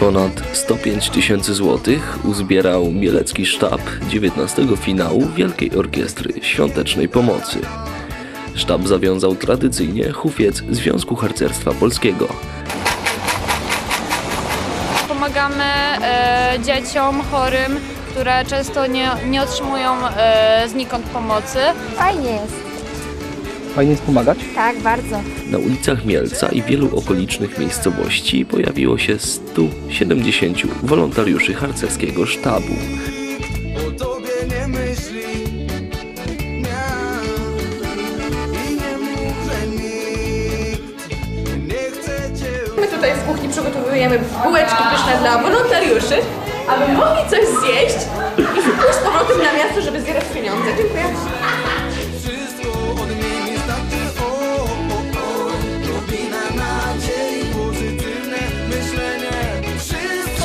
Ponad 105 tysięcy złotych uzbierał mielecki sztab 19 finału Wielkiej Orkiestry Świątecznej Pomocy. Sztab zawiązał tradycyjnie hufiec Związku Harcerstwa Polskiego. Pomagamy e, dzieciom chorym, które często nie, nie otrzymują e, znikąd pomocy. Fajnie jest. Fajnie jest pomagać? Tak, bardzo. Na ulicach Mielca i wielu okolicznych miejscowości pojawiło się 170 wolontariuszy harcerskiego sztabu. o tobie nie myśli nie. i nie mów, że nikt nie chce cię My tutaj w kuchni przygotowujemy bułeczki pyszne dla wolontariuszy, aby mogli coś zjeść i pójść z powrotem na miasto, żeby zbierać pieniądze. Dziękuję.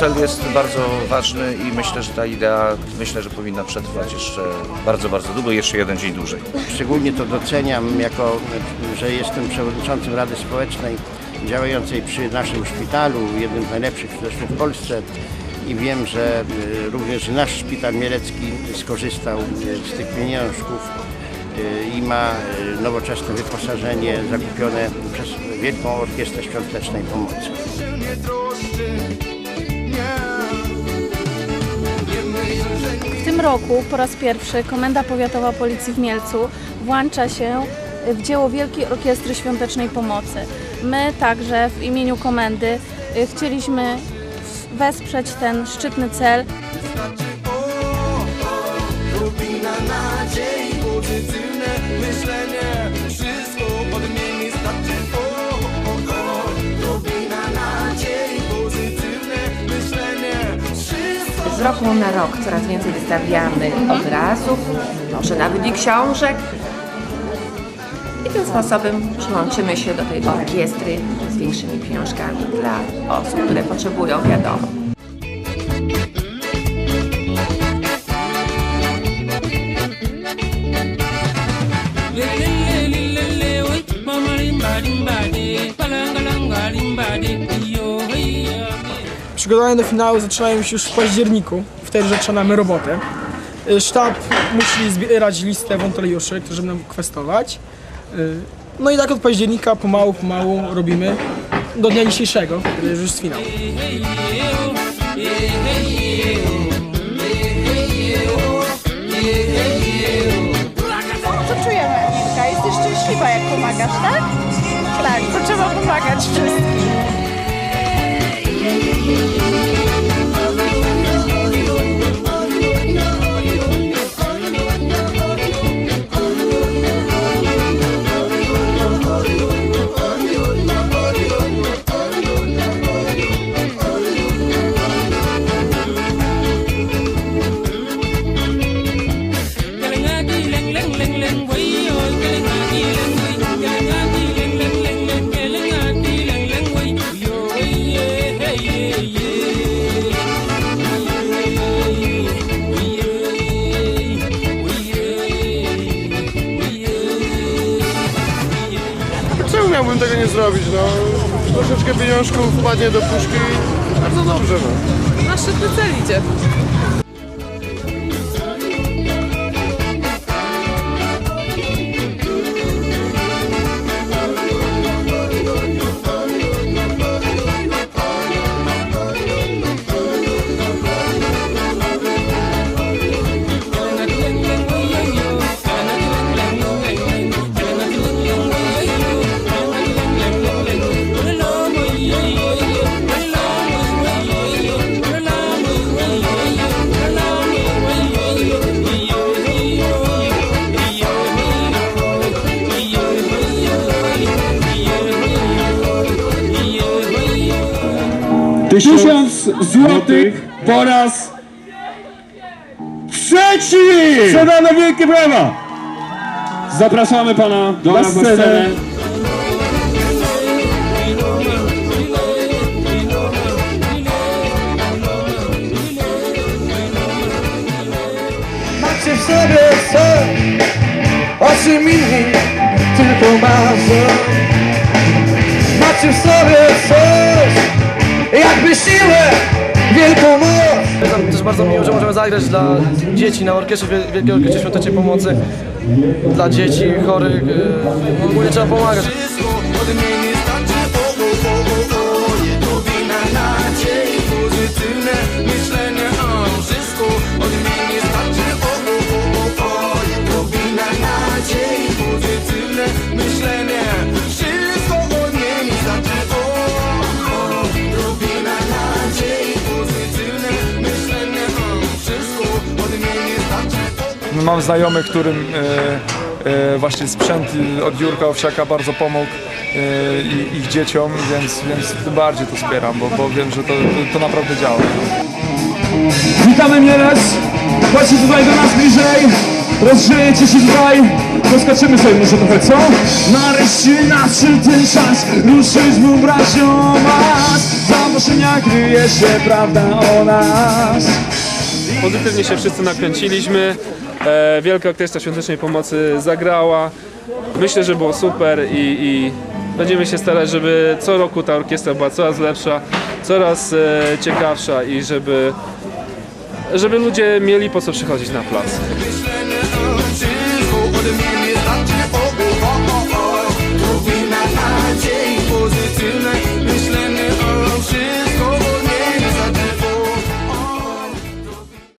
Cel jest bardzo ważny i myślę, że ta idea, myślę, że powinna przetrwać jeszcze bardzo, bardzo długo, jeszcze jeden dzień dłużej. Szczególnie to doceniam, jako że jestem przewodniczącym Rady Społecznej działającej przy naszym szpitalu, jednym z najlepszych zresztą w Polsce i wiem, że y, również nasz szpital mielecki skorzystał y, z tych pieniążków y, i ma nowoczesne wyposażenie zakupione przez Wielką Orkiestrę Świątecznej Pomocy. W tym roku po raz pierwszy Komenda Powiatowa Policji w Mielcu włącza się w dzieło Wielkiej Orkiestry Świątecznej Pomocy. My także w imieniu Komendy y, chcieliśmy wesprzeć ten szczytny cel Z roku na rok coraz więcej wystawiamy obrazów, może nawet i książek. I tym sposobem przyłączymy się do tej orkiestry z większymi pieniążkami dla osób, które potrzebują, wiadomo. Przygotowania do finału zaczynają się już w październiku. Wtedy zaczynamy robotę. Y, Sztab musi zbierać listę wolontariuszy, którzy będą kwestować. Y, No i tak od października pomału, pomału robimy do dnia dzisiejszego, kiedy już jest finał. Co czujemy, Emilka? Jesteś szczęśliwa, jak pomagasz, tak? Tak, to trzeba pomagać wszystkim. yeah, yeah, yeah. Tego nie zrobić, no? Troszeczkę pieniążków wpadnie do puszki i bardzo dobrze, no. Na szczytny cel idzie. Tysiąc złotych po raz trzeci! Sprzedane wielkie brawa! Zapraszamy pana na scenę. Macie w sobie sen O czym inni tylko marzą Macie w sobie coś Jakby siłę, wielką moc Nam też bardzo miło, że możemy zagrać dla dzieci na orkiestrze, Wiel- Wielkiej Orkiestrze Świątecznej Pomocy. Dla dzieci chorych. e, Ogólnie trzeba pomagać. Mam znajomych, którym e, e, właśnie sprzęt od Jurka Owsiaka bardzo pomógł ich dzieciom, więc, więc tym bardziej to wspieram, bo, bo wiem, że to, to, to naprawdę działa. Witamy Mielec, chodźcie tutaj do nas bliżej. Rozgrzejecie się tutaj, poskaczymy sobie może trochę, co? Nareszcie nadszedł ten czas, ruszyć mu bracią mas Za waszym kryje się prawda o nas Pozytywnie się wszyscy nakręciliśmy. E, Wielka Orkiestra Świątecznej Pomocy zagrała. Myślę, że było super i, i będziemy się starać, żeby co roku ta orkiestra była coraz lepsza, coraz e, ciekawsza i żeby, żeby ludzie mieli po co przychodzić na plac.